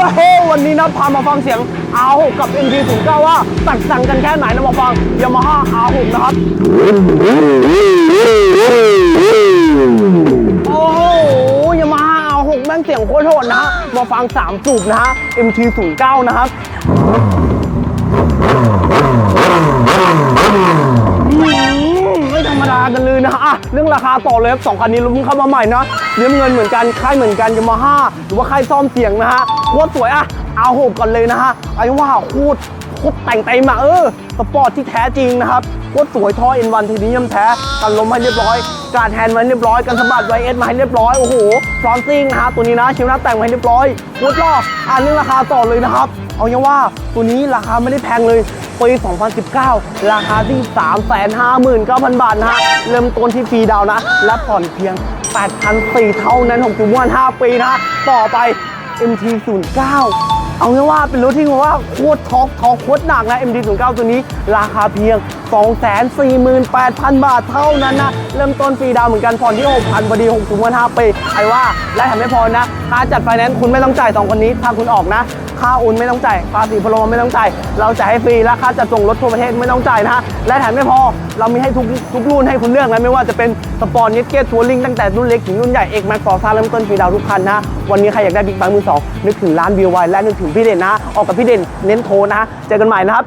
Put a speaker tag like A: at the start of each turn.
A: ว้าววันนี้นะพามาฟังเสียง R6 กับ MT09 ว่าแตกต่างกันแค่ไหนนะมาฟัง Yamaha R6 นะครับ โอ้โหยามาฮ่าเอาหกแม่งเสียงโคตรโหดนะฮะมาฟัง 3 สูบนะฮะ MT09 นะครับ อะเรื่องราคาต่อเลยครับสองคันนี้เราเพิ่งเข้ามาใหม่นะเลี้ยงเงินเหมือนกันค่ายเหมือนกันยามาฮ่าหรือว่าค่ายซ่อมเสียงนะฮะโคตรสวยอะ เอากก่อนเลยนะฮะไอ้ว่าโคตรโคตรแต่งเต็มอะเออสปอร์ตที่แท้จริงนะครับโคตรสวยท่อ N1 ทีนี้ยมแท้กันลมให้เรียบร้อย การแฮนด์มาเรียบร้อยกันสะบัดไวเอสมาให้เรียบร้อยโอ้โหฟรอนซิ่งนะฮะตัวนี้นะชิวหน้าแต่งมาให้เรียบร้อยโคตรล่ออ่านเรื่องราคาต่อเลยนะครับ เอาอย่างว่าตัวนี้ราคาไม่ได้แพงเลยปี 2019 ราคาที่ 359,000 บาทนะฮะ เริ่มต้นที่ฟรีดาวนะ และผ่อนเพียง 8,400 เท่านั้น6จุดวัน5ปีนะ ต่อไป MT09 เอาง่ายว่าเป็นรถที่ว่าโคตรท็อกท็อกโคตรหนักนะ MT09 ตัวนี้ราคาเพียง 248,000 บาทเท่านั้นนะ เริ่มต้นฟรีดาวเหมือนกันผ่อนที่ 6,000พอดี6ถึงวัน5ปีไอ้ว่าและทำไม่พอนะค่าจัดไฟแนนซ์คุณไม่ต้องจ่ายสองคนนี้ถ้าคุณออกนะค่าโอนไม่ต้องจ่ายภาษีพลไม่ต้องจ่าย เราจ่ายให้ฟรีและค่าจัดส่งรถทั่วประเทศไม่ต้องจ่ายนะฮะ และแถมไม่พอ เรามีให้ทุกทุกรุ่นให้คุณเลือกนะไม่ว่าจะเป็นสปอร์ตเน็ตเกตทัวริงตั้งแต่รุ่นเล็กถึงรุ่นใหญ่เอกแม็กฟอร์ซ่าเริ่มต้นฟรีดาวทุกคันนะ วันนี้ใครอยากได้บิ๊กไบค์มือสองนึกถึงร้านวิวไวและนึกถึงพี่เด่นนะ ออกกับพี่เด่นเน้นโทนะฮะเจอกันใหม่นะครับ